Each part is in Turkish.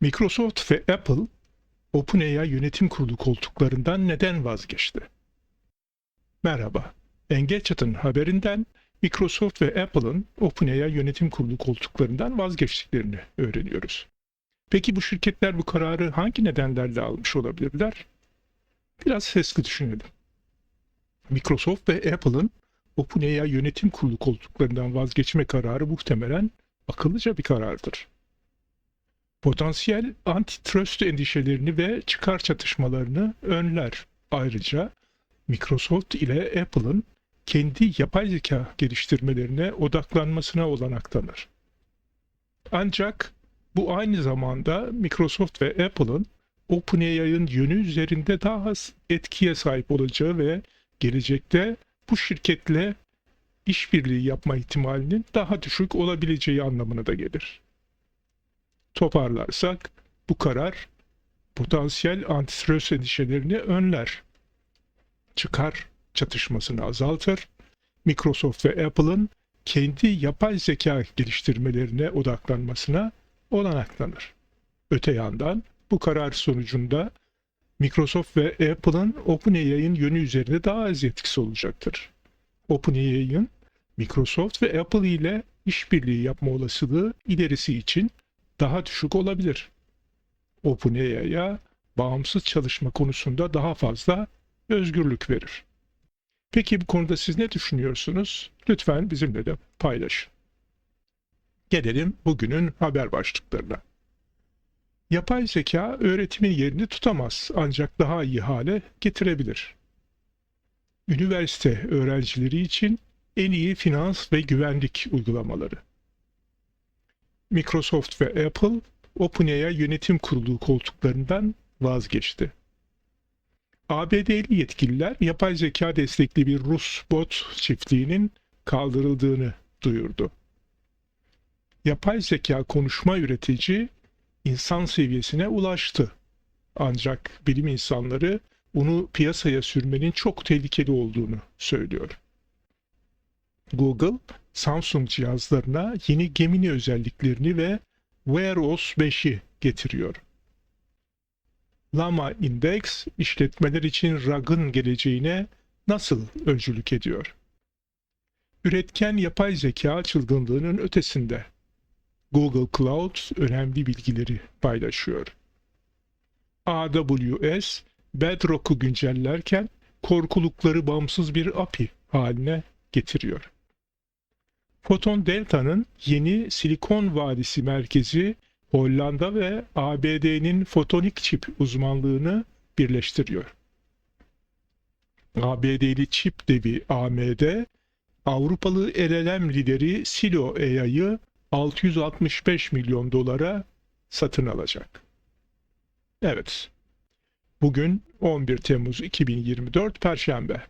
Microsoft ve Apple OpenAI yönetim kurulu koltuklarından neden vazgeçti? Merhaba. Engadget'ın haberinden Microsoft ve Apple'ın OpenAI yönetim kurulu koltuklarından vazgeçtiklerini öğreniyoruz. Peki bu şirketler bu kararı hangi nedenlerle almış olabilirler? Biraz sesli düşünelim. Microsoft ve Apple'ın OpenAI yönetim kurulu koltuklarından vazgeçme kararı muhtemelen akıllıca bir karardır. Potansiyel antitrust endişelerini ve çıkar çatışmalarını önler. Ayrıca Microsoft ile Apple'ın kendi yapay zeka geliştirmelerine odaklanmasına olanak tanır. Ancak bu aynı zamanda Microsoft ve Apple'ın OpenAI'ın yönü üzerinde daha az etkiye sahip olacağı ve gelecekte bu şirketle işbirliği yapma ihtimalinin daha düşük olabileceği anlamına da gelir. Toparlarsak bu karar potansiyel antitrust endişelerini önler. Çıkar çatışmasını azaltır. Microsoft ve Apple'ın kendi yapay zeka geliştirmelerine odaklanmasına olanak tanır. Öte yandan bu karar sonucunda Microsoft ve Apple'ın OpenAI'ın yönü üzerinde daha az etkisi olacaktır. OpenAI'ın Microsoft ve Apple ile işbirliği yapma olasılığı ilerisi için daha düşük olabilir. OpenAI'ya bağımsız çalışma konusunda daha fazla özgürlük verir. Peki bu konuda siz ne düşünüyorsunuz? Lütfen bizimle de paylaşın. Gelelim bugünün haber başlıklarına. Yapay zeka öğretimin yerini tutamaz ancak daha iyi hale getirebilir. Üniversite öğrencileri için en iyi finans ve güvenlik uygulamaları. Microsoft ve Apple OpenAI yönetim kurulu koltuklarından vazgeçti. ABD'li yetkililer yapay zeka destekli bir Rus bot çiftliğinin kaldırıldığını duyurdu. Yapay zeka konuşma üretici insan seviyesine ulaştı. Ancak bilim insanları onu piyasaya sürmenin çok tehlikeli olduğunu söylüyor. Google, Samsung cihazlarına yeni Gemini özelliklerini ve Wear OS 5'i getiriyor. Llama Index işletmeler için RAG'ın geleceğine nasıl öncülük ediyor? Üretken yapay zeka çılgınlığının ötesinde. Google Cloud önemli bilgileri paylaşıyor. AWS Bedrock'u güncellerken korkulukları bağımsız bir API haline getiriyor. Photon Delta'nın yeni Silikon Vadisi merkezi Hollanda ve ABD'nin fotonik çip uzmanlığını birleştiriyor. ABD'li çip devi AMD, Avrupalı LLM lideri Silo AI'yı 665 milyon dolara satın alacak. Evet, bugün 11 Temmuz 2024 Perşembe.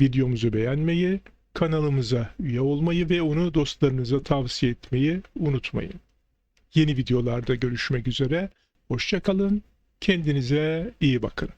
Videomuzu beğenmeyi, kanalımıza üye olmayı ve onu dostlarınıza tavsiye etmeyi unutmayın. Yeni videolarda görüşmek üzere. Hoşçakalın. Kendinize iyi bakın.